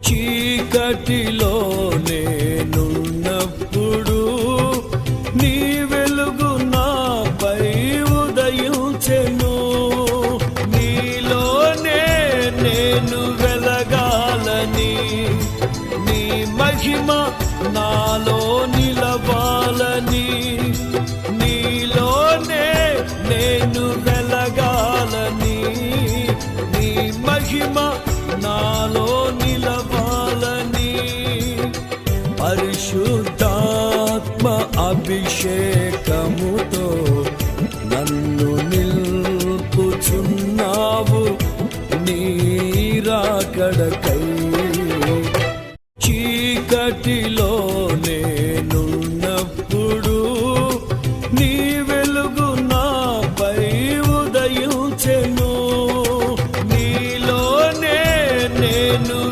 చీకటిలో నేనున్నప్పుడు నీ వెలుగు నాపై ఉదయించెను. నీలోనే నేను వెలగాలని నీ మహిమ నాలోనే నాలో నిలవాలని పరిశుద్ధాత్మ అభిషేకముతో నన్ను నిల్పుచున్నావు నీరాకడకై. చీకటిలో నేను